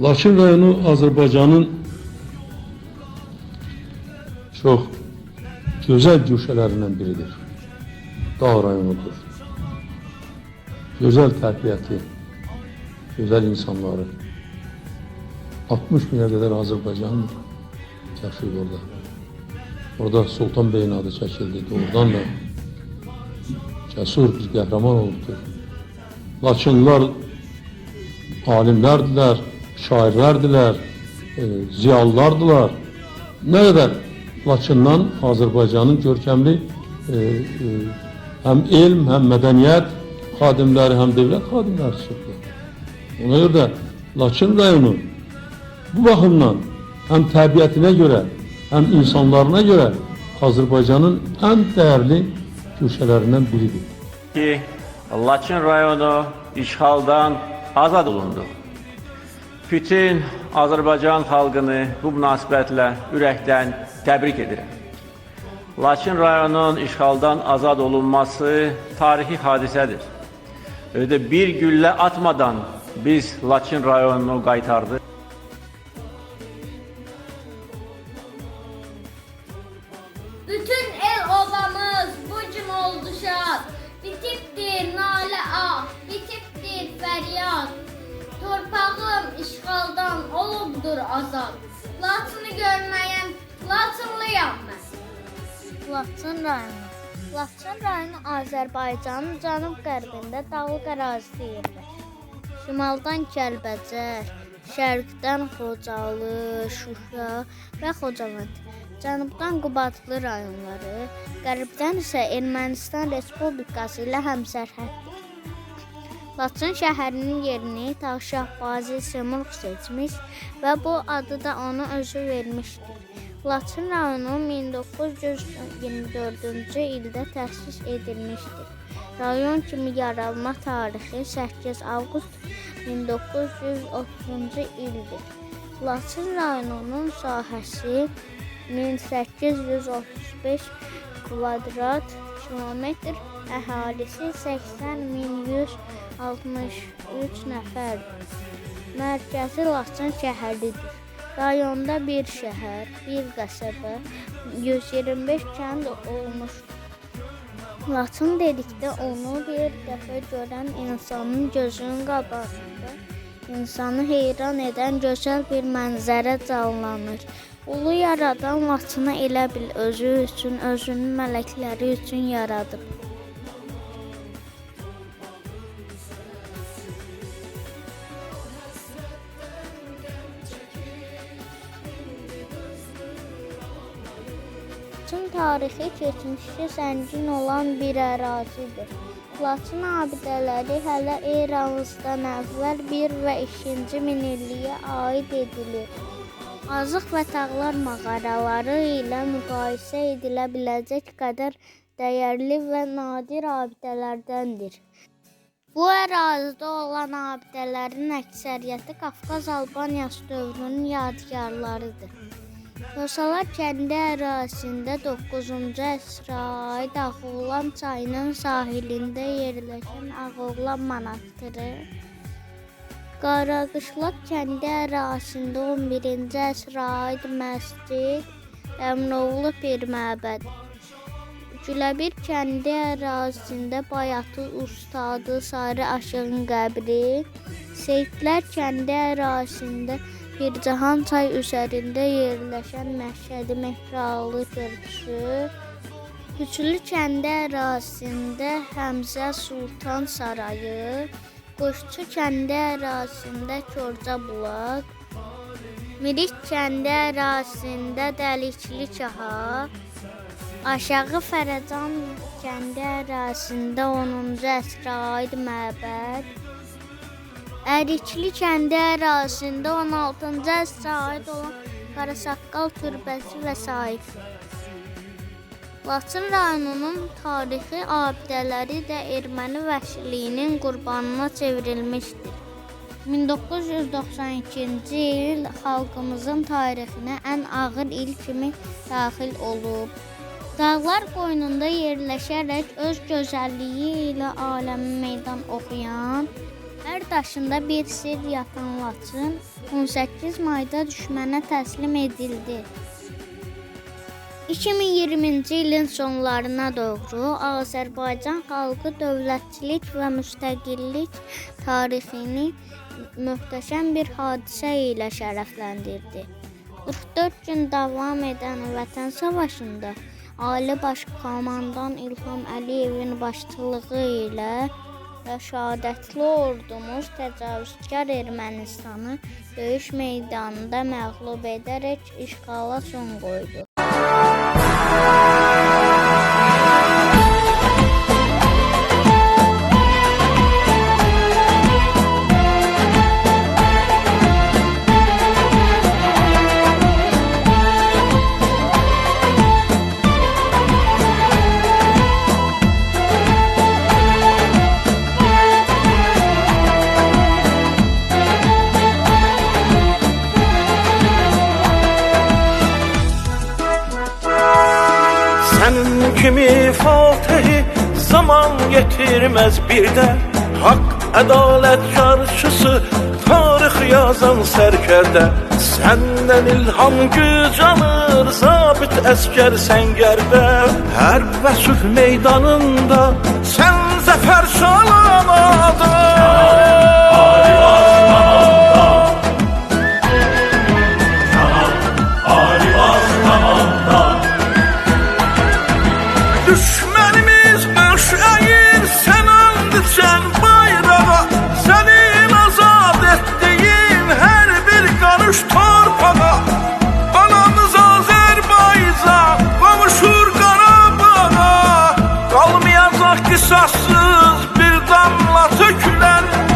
Laçın rayonu Azərbaycanın çox gözəl güşələrindən biridir. Dağ rayonudur. Gözəl təbiəti, gözəl insanları. 60 minə qədər Azərbaycan yaşayır orada. Orada Sultan Beyin adı çəkildi. Doğrudan da cəsur bir qəhrəman olubdur. Laçınlılar alimlərdirlər, şairlərdirlər, e, ziyalılardılar. Nə qədər Laçından Azərbaycanın görkəmli e, e, həm elm, həm mədəniyyət xadimləri, həm dövlət xadimləri çıxdı. Ona görə də Laçın rayonu bu baxımdan həm təbiətinə görə, həm insanlarına görə Azərbaycanın ən dəyərli köşələrindən biridir. ki Laçın rayonu işğaldan azad olundu. Bütün Azərbaycan xalqını bu münasibətlə ürəkdən təbrik edirəm. Laçın rayonunun işğaldan azad olunması tarixi hadisədir. Öyle bir güllə atmadan biz Laçın rayonunu qaytardıq. Bütün el obamız bu gün oldu şad. Bitiptir nale ah, bitiptir feryat. Torpağım işğaldan olubdur azad. Laçını görməyən Laçınlıyam mən. Laçın rayonu. Laçın rayonu Azərbaycanın cənub-qərbində dağlıq ərazisi yerləşir. Şimaldan Kəlbəcər, şərqdən Xocalı, Şuşa və Xocavənd, cənubdan Qubadlı rayonları, qərbdən isə Ermənistan Respublikası ilə həmsərhəddir. Laçın şəhərinin yerini Tağşahbazi Semurq seçmiş və bu adı da ona özü vermişdir. Laçın rayonu 1924-cü ildə təsis edilmişdir. Rayon kimi yaranma tarixi 8 avqust 1930-cu ildir. Laçın rayonunun sahəsi 1835 kvadrat kilometr, əhalisi 80163 nəfərdir. Mərkəzi Laçın şəhəridir. Rayonda bir şəhər, bir qəsəbə, 125 kənd olmuşdur. Laçın dedikdə onu bir dəfə görən insanın gözünün qabağında insanı heyran edən gözəl bir mənzərə canlanır. Ulu yaradan Laçını elə bil özü üçün, özünün mələkləri üçün yaradıb. Laçın tarixi keçmişi zəngin olan bir ərazidir. Laçın abidələri hələ eramızdan əvvəl 1 və 2-ci minilliyə aid edilir. Azıq və Tağlar mağaraları ilə müqayisə edilə biləcək qədər dəyərli və nadir abidələrdəndir. Bu ərazidə olan abidələrin əksəriyyəti Qafqaz Albaniyası dövrünün yadigarlarıdır. Yosalar kəndi ərazisində 9-cu əsrə aid Ağoğlan çayının sahilində yerləşən Ağoğlan monastırı, Qaraqışlaq kəndi ərazisində 11-ci əsrə aid məscid, Əmroğlu Pir məbədi, Güləbir kəndi ərazisində Bayatı Ustadı Sarı Aşığın qəbri, Seyidlər kəndi ərazisində Pircahan çay üzərində yerləşən Məşhədi Mehralı körpüsü, Güclü kəndi ərazisində Həmzə Sultan sarayı, Qoşçu kəndi ərazisində Korca bulaq, Mirik kəndi ərazisində Dəlikli çaha, Aşağı Fərəcan kəndi ərazisində 10-cu əsrə aid məbəd, Ərikli kəndi ərazisində 16-cı əsrə aid olan Qarasaqqal türbəsi və s. Laçın rayonunun tarixi abidələri də erməni vəhşiliyinin qurbanına çevrilmişdir. 1992-ci il xalqımızın tarixinə ən ağır il kimi daxil olub. Dağlar qoynunda yerləşərək öz gözəlliyi ilə aləmi meydan oxuyan Hər daşında bir sir yatan Laçın 18 mayda düşmənə təslim edildi. 2020-ci ilin sonlarına doğru Azərbaycan xalqı dövlətçilik və müstəqillik tarixini möhtəşəm bir hadisə ilə şərəfləndirdi. 44 gün davam edən Vətən savaşında Ali Baş Komandan İlham Əliyevin başçılığı ilə və şəhadətli ordumuz təcavüzkar Ermənistanı döyüş meydanında məğlub edərək işğala son qoydu. Kimi fatihi zaman getirmez bir de. Hak adalet çarşısı tarih yazan serkerde. Senden ilham güc alır zabit esker sengerde. Her ve meydanında sen zafer çalamadın kısassız bir damla dökülen